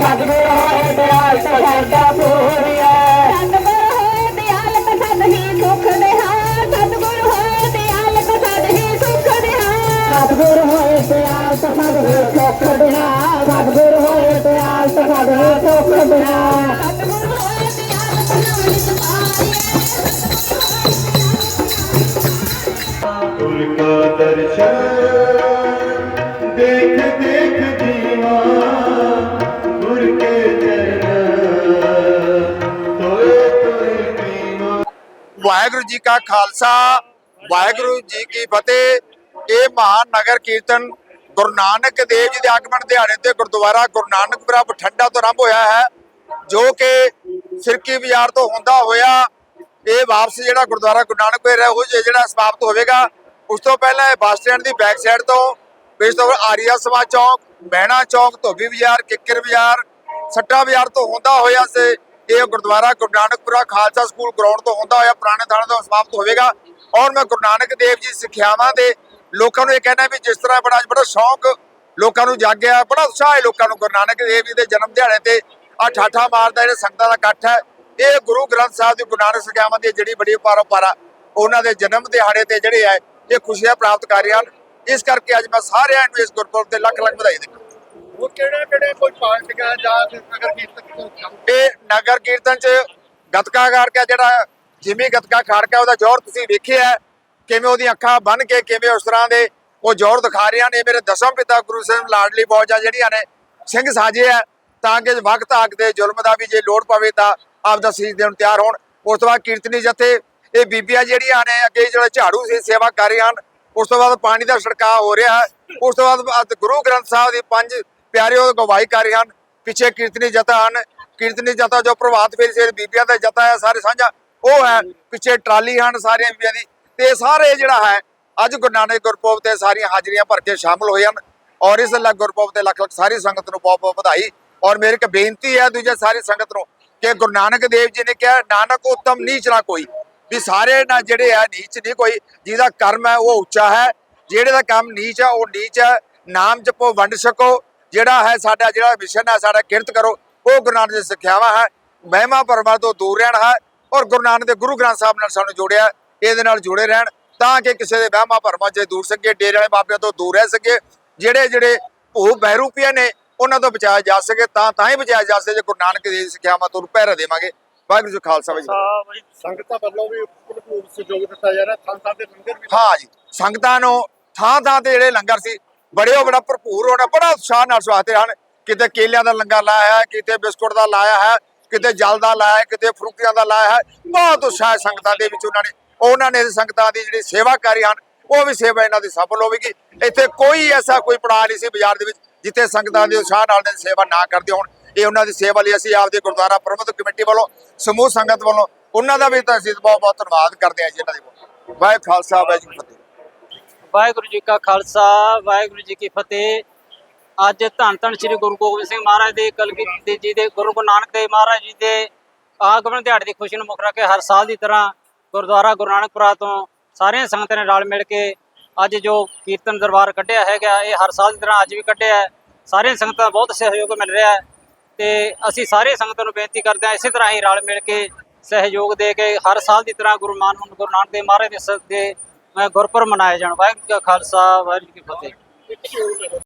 सतगुरु होए दयाल सखरदा पूरिया ਵਾਹਿਗੁਰੂ ਜੀ ਕਾ ਖਾਲਸਾ ਵਾਹਿਗੁਰੂ ਜੀ ਕੀ ਫਤਿਹ ਇਹ ਮਹਾਨ ਨਗਰ ਕੀਰਤਨ ਗੁਰੂ ਨਾਨਕ ਦੇਵ ਜੀ ਦੇ ਆਗਮਨ ਦਿਹਾੜੇ ਤੇ ਗੁਰਦੁਆਰਾ ਗੁਰੂ ਨਾਨਕਪੁਰਾ ਬਠਿੰਡਾ ਤੋਂ ਆਰੰਭ ਹੋਇਆ ਹੈ ਜੋ ਕਿ ਸਿਰਕੀ ਬਾਜ਼ਾਰ ਤੋਂ ਹੁੰਦਾ ਹੋਇਆ ਇਹ ਵਾਪਸ ਜਿਹੜਾ ਗੁਰਦੁਆਰਾ ਗੁਰੂ ਨਾਨਕ ਨਾਨਕਪੁਰਾ ਉਹ ਜਿਹੜਾ ਸਮਾਪਤ ਹੋਵੇਗਾ, ਉਸ ਤੋਂ ਪਹਿਲਾਂ ਇਹ ਬੱਸ ਸਟੈਂਡ ਦੀ ਬੈਕ ਸਾਈਡ ਤੋਂ ਇਸ ਤੋਂ ਬਾਅਦ ਆਰੀਆ ਸਮਾ ਚੌਕ, ਬਹਿਣਾ ਚੌਕ, ਧੋਬੀ ਬਾਜ਼ਾਰ, ਕਿੱਕਰ ਬਾਜ਼ਾਰ, ਸੱਟਾ ਬਾਜ਼ਾਰ ਤੋਂ ਹੁੰਦਾ ਹੋਇਆ ਸੇ, ਇਹ ਗੁਰਦੁਆਰਾ ਗੁਰੂ ਨਾਨਕਪੁਰਾ ਖਾਲਸਾ ਸਕੂਲ ਗਰਾਊਂਡ ਤੋਂ ਹੁੰਦਾ ਹੋਇਆ, ਪੁਰਾਣੇ ਥਾਣੇ ਤੋਂ ਸਮਾਪਤ ਹੋਵੇਗਾ। ਔਰ ਮੈਂ ਗੁਰੂ ਨਾਨਕ ਦੇਵ ਜੀ ਸਿੱਖਿਆਵਾਂ ਦੇ ਲੋਕਾਂ ਨੂੰ ਇਹ ਕਹਿਣਾ ਵੀ ਜਿਸ ਤਰ੍ਹਾਂ ਬੜਾ ਬੜਾ ਸ਼ੌਂਕ ਲੋਕਾਂ ਨੂੰ ਜਾਗਿਆ, ਬੜਾ ਉਤਸ਼ਾਹ ਹੈ ਲੋਕਾਂ ਨੂੰ ਗੁਰੂ ਨਾਨਕ ਦੇਵ ਜੀ ਦੇ ਜਨਮ ਦਿਹਾੜੇ ਤੇ। ਆ ਠਾਠਾ ਮਾਰਦਾ ਜਿਹੜੇ ਸੰਗਤਾਂ ਦਾ ਇਕੱਠ ਹੈ। ਇਹ ਗੁਰੂ ਗ੍ਰੰਥ ਸਾਹਿਬ ਦੀ ਗੁਰੂ ਨਾਨਕ ਸਿੱਖਿਆਵਾਂ ਦੀ ਜਿਹੜੀ ਬੜੀ ਪਰੰਪਰਾ ਉਹਨਾਂ ਦੇ ਜਨਮ ਦਿਹਾੜੇ ਤੇ ਜਿਹੜੇ ਹੈ ਇਹ ਖੁਸ਼ੀਆਂ ਪ੍ਰਾਪਤ ਕਰ ਰਹੇ ਹਨ। ਇਸ ਕਰਕੇ ਅੱਜ ਮੈਂ ਸਾਰਿਆਂ ਨੂੰ ਇਸ ਗੁਰਪੁਰਬ ਤੇ ਲੱਖ ਲੱਖ ਵਧਾਈ ਦਿੰਦਾ ਉਹ ਕਿਹੜੇ ਕਿਹੜੇ ਕੋਈ ਪਾਰਟੀਆਂ ਜਾਂ ਨਗਰ ਕੀਰਤਨ ਇਹ ਨਗਰ ਕੀਰਤਨ ਚ ਗੱਤਕਾ ਕਰਕੇ ਜਿਹੜਾ ਜਿਮੀ ਗੱਤਕਾ ਖਾੜਕਾ ਉਹਦਾ ਜ਼ੋਰ ਤੁਸੀਂ ਵੇਖਿਆ ਕਿਵੇਂ ਉਹਦੀਆਂ ਅੱਖਾਂ ਬੰਨ ਕੇ ਕਿਵੇਂ ਉਸ ਤਰ੍ਹਾਂ ਦੇ ਉਹ ਜ਼ੋਰ ਦਿਖਾ ਰਹੀਆਂ ਨੇ। ਮੇਰੇ ਦਸਮ ਪਿਤਾ ਗੁਰੂ ਸਾਹਿਬ ਲਾਡਲੀ ਫੌਜਾਂ ਜਿਹੜੀਆਂ ਨੇ ਸਿੰਘ ਸਾਜੇ ਆ ਤਾਂ ਕਿ ਵਕਤ ਆਗ ਦੇ ਜ਼ੁਲਮ ਦਾ ਵੀ ਜੇ ਲੋੜ ਪਵੇ ਤਾਂ ਆਪਦਾ ਸੀਸ ਦੇਣ ਤਿਆਰ ਹੋਣ। ਉਸ ਤੋਂ ਬਾਅਦ ਕੀਰਤਨੀ ਜਥੇ, ਇਹ ਬੀਬੀਆਂ ਜਿਹੜੀਆਂ ਨੇ, ਅੱਗੇ ਜਿਹੜਾ ਝਾੜੂ ਸੀ, ਸੇਵਾ ਕਰ ਰਹੀਆਂ ਹਨ। ਉਸ ਤੋਂ ਬਾਅਦ ਪਾਣੀ ਦਾ ਛਿੜਕਾਅ ਹੋ ਰਿਹਾ ਹੈ। ਉਸ ਤੋਂ ਬਾਅਦ ਗੁਰੂ ਗ੍ਰੰਥ ਸਾਹਿਬ ਦੀ ਪੰਜ ਪਿਆਰੇ ਉਹ ਗਵਾਹੀ ਕਰ ਰਹੇ ਹਨ। ਪਿੱਛੇ ਕੀਰਤਨੀ ਜਥਾ ਹਨ। ਕੀਰਤਨੀ ਜਥਾ ਜੋ ਪ੍ਰਭਾਤ ਫੇਰੀ ਸੇ ਬੀਬੀਆਂ ਦਾ ਜਥਾ ਹੈ, ਸਾਰੇ ਸਾਂਝਾ। ਉਹ ਹੈ, ਪਿੱਛੇ ਟਰਾਲੀ ਹਨ ਸਾਰੀਆਂ ਬੀਬੀਆਂ ਦੀ। ਤੇ ਇਹ ਸਾਰੇ ਜਿਹੜਾ ਹੈ, ਅੱਜ ਗੁਰੂ ਨਾਨਕ ਗੁਰਪੁਰਬ ਤੇ ਸਾਰੀਆਂ ਹਾਜ਼ਰੀਆਂ ਭਰ ਕੇ ਸ਼ਾਮਲ ਹੋਏ ਹਨ। ਔਰ ਇਸ ਲੱਗ ਗੁਰਪੁਰਬ ਤੇ ਲੱਖ ਲੱਖ ਸਾਰੀ ਸੰਗਤ ਨੂੰ ਬਹੁਤ ਬਹੁਤ ਵਧਾਈ। ਔਰ ਮੇਰੀ ਇੱਕ ਬੇਨਤੀ ਹੈ ਦੂਜੇ ਸਾਰੀ ਸੰਗਤ ਨੂੰ ਕਿ ਗੁਰੂ ਨਾਨਕ ਦੇਵ ਜੀ ਨੇ ਕਿਹਾ, ਨਾਨਕ ਉਤਮ ਨੀਚ ਨਾ ਕੋਈ, ਵੀ ਸਾਰੇ ਨਾ ਜਿਹੜੇ ਆ ਨੀਚ ਨਹੀਂ ਕੋਈ, ਜਿਹਦਾ ਕਰਮ ਹੈ ਉਹ ਉੱਚਾ ਹੈ, ਜਿਹੜੇ ਦਾ ਕੰਮ ਨੀਚ ਹੈ ਉਹ ਨੀਚ ਹੈ, ਨਾਮ ਜਪੋ, ਵੰਡ ਸਕੋ ਜਿਹੜਾ ਹੈ ਸਾਡਾ ਜਿਹੜਾ ਮਿਸ਼ਨ ਹੈ, ਸਾਡਾ ਕਿਰਤ ਕਰੋ, ਉਹ ਗੁਰੂ ਨਾਨਕ ਦੀ ਸਿੱਖਿਆਵਾਂ ਹੈ, ਮਹਿਮਾ ਪਰਮਾ ਤੋਂ ਦੂਰ ਰਹਿਣਾ ਹੈ, ਔਰ ਗੁਰੂ ਨਾਨਕ ਦੇ ਗੁਰੂ ਗ੍ਰੰਥ ਸਾਹਿਬ ਨਾਲ ਸਾਨੂੰ ਜੋੜਿਆ, ਇਹਦੇ ਨਾਲ ਜੁੜੇ ਰਹਿਣ, ਤਾਂ ਕਿ ਕਿਸੇ ਦੇ ਵਹਿਮਾਂ ਭਰਮਾਂ 'ਚ ਦੂਰ ਸਕੇ, ਡੇਰੇ ਵਾਲੇ ਬਾਬਿਆਂ ਤੋਂ ਦੂਰ ਰਹਿ ਸਕੇ ਜਿਹੜੇ ਜਿਹੜੇ ਉਹ ਬਹਿਰੂਪੀਆਂ ਨੇ ਉਹਨਾਂ ਤੋਂ ਬਚਾਇਆ ਜਾ ਸਕੇ ਤਾਂ ਤਾਂ ਹੀ ਬਚਾਇਆ ਜਾ ਸਕੇ ਜੇ ਗੁਰੂ ਨਾਨਕ ਦੀ ਸਿੱਖਿਆਵਾਂ ਤੋਂ ਪਹਿਰਾ ਦੇਵਾਂਗੇ। ਵਾਹਿਗੁਰੂ ਜੀ ਖਾਲਸਾ ਵਾਹਿਗੁਰੂ ਜੀ ਕੀ ਫਤਿਹ। ਸੰਗਤਾਂ ਵੱਲੋਂ ਵੀ ਭਰਪੂਰ ਸਹਿਯੋਗ ਦਿੱਤਾ ਜਾ ਰਿਹਾ ਥਾਂ ਥਾਂ ਤੇ ਲੰਗਰ ਵੀ ਹਾਂ ਜੀ ਸੰਗਤਾਂ ਨੂੰ ਥਾਂ ਥਾਂ ਤੇ ਜਿਹੜੇ ਲੰਗਰ ਸੀ ਬੜੇ ਉਹ ਬੜਾ ਭਰਪੂਰ ਹੋਣਾ ਬੜਾ ਉਤਸ਼ਾਹ ਨਾਲ ਸਵਾਗਤ ਹਨ। ਕਿਤੇ ਕੇਲਿਆਂ ਦਾ ਲੰਗਰ ਲਾਇਆ ਹੈ ਕਿਤੇ ਬਿਸਕੁਟ ਦਾ ਲਾਇਆ ਹੈ ਕਿਤੇ ਜਲ ਦਾ ਲਾਇਆ ਹੈ ਕਿਤੇ ਫਰੂਟੀਆਂ ਦਾ ਲਾਇਆ ਹੈ ਬਹੁਤ ਉਤਸ਼ਾਹ ਹੈ ਸੰਗਤਾਂ ਦੇ ਵਿੱਚ ਉਹਨਾਂ ਨੇ। ਉਹਨਾਂ ਨੇ ਸੰਗਤਾਂ ਦੀ ਜਿਹੜੀ ਸੇਵਾ ਕਰੀ ਹਨ ਉਹ ਵੀ ਸੇਵਾ ਇਹਨਾਂ ਦੀ ਸਫਲ ਹੋਵੇਗੀ। ਇੱਥੇ ਕੋਈ ਐਸਾ ਕੋਈ ਪੜਾਅ ਨਹੀਂ ਸੀ ਬਾਜ਼ਾਰ ਦੇ ਵਿੱਚ। ਜਿੱਥੇ ਸੰਗਤਾਂ ਦੇ ਉਤਸ਼ਾਹ ਨਾਲ ਨੇ ਸੇਵਾ ਨਾ ਕਰਦੇ ਹੋਣ, ਇਹ ਉਹਨਾਂ ਦੀ ਸੇਵਾ ਲਈ ਅਸੀਂ ਆਪਦੇ ਗੁਰਦੁਆਰਾ ਪ੍ਰਬੰਧਕ ਕਮੇਟੀ ਵੱਲੋਂ, ਸਮੂਹ ਸੰਗਤ ਵੱਲੋਂ, ਉਹਨਾਂ ਦਾ ਵੀ ਅਸੀਂ ਬਹੁਤ ਬਹੁਤ ਧੰਨਵਾਦ ਕਰਦੇ ਹਾਂ ਜੀ ਇਹਨਾਂ ਦੇ ਵਾਹਿਗੁਰੂ ਖਾਲਸਾ, ਵਾਹਿਗੁਰੂ ਜੀ ਕੀ ਫਤਿਹ। ਵਾਹਿਗੁਰੂ ਜੀ ਕਾ ਖਾਲਸਾ, ਵਾਹਿਗੁਰੂ ਜੀ ਕੀ ਫਤਿਹ। ਅੱਜ ਧੰਨ ਧੰਨ ਸ੍ਰੀ ਗੁਰੂ ਗੋਬਿੰਦ ਸਿੰਘ ਮਹਾਰਾਜ ਦੇ ਕਲਗੀ ਜੀ ਦੇ ਗੁਰੂ ਗੁਰੂ ਨਾਨਕ ਦੇਵ ਮਹਾਰਾਜ ਜੀ ਦੇ ਆਗਮਨ ਦਿਹਾੜੇ ਦੀ ਖੁਸ਼ੀ ਨੂੰ ਮੁੱਖ ਰੱਖ ਕੇ ਹਰ ਸਾਲ ਦੀ ਤਰ੍ਹਾਂ ਗੁਰਦੁਆਰਾ ਗੁਰੂ ਨਾਨਕਪੁਰਾ ਤੋਂ ਸਾਰੀਆਂ ਸੰਗਤਾਂ ਨੇ ਰਲ ਮਿਲ ਕੇ ਅੱਜ ਜੋ ਕੀਰਤਨ ਦਰਬਾਰ ਕੱਢਿਆ ਹੈਗਾ, ਇਹ ਹਰ ਸਾਲ ਦੀ ਤਰ੍ਹਾਂ ਅੱਜ ਵੀ ਕੱਢਿਆ ਹੈ। ਸਾਰੀਆਂ ਸੰਗਤਾਂ ਦਾ ਬਹੁਤ ਸਹਿਯੋਗ ਮਿਲ ਰਿਹਾ ਹੈ ਤੇ ਅਸੀਂ ਸਾਰੇ ਸੰਗਤਾਂ ਨੂੰ ਬੇਨਤੀ ਕਰਦੇ ਹਾਂ ਇਸੇ ਤਰ੍ਹਾਂ ਹੀ ਰਲ ਮਿਲ ਕੇ ਸਹਿਯੋਗ ਦੇ ਕੇ ਹਰ ਸਾਲ ਦੀ ਤਰ੍ਹਾਂ ਗੁਰੂ ਮਾਨ ਗੁਰੂ ਨਾਨਕ ਦੇਵ ਮਹਾਰਾਜ ਦੇ ਸ- ਦੇ ਗੁਰਪੁਰਬ ਮਨਾਏ ਜਾਣ। ਵਾਹਿਗੁਰੂ ਜੀ ਕਾ ਖਾਲਸਾ, ਵਾਹਿਗੁਰੂ ਜੀ ਕੀ ਫਤਿਹ।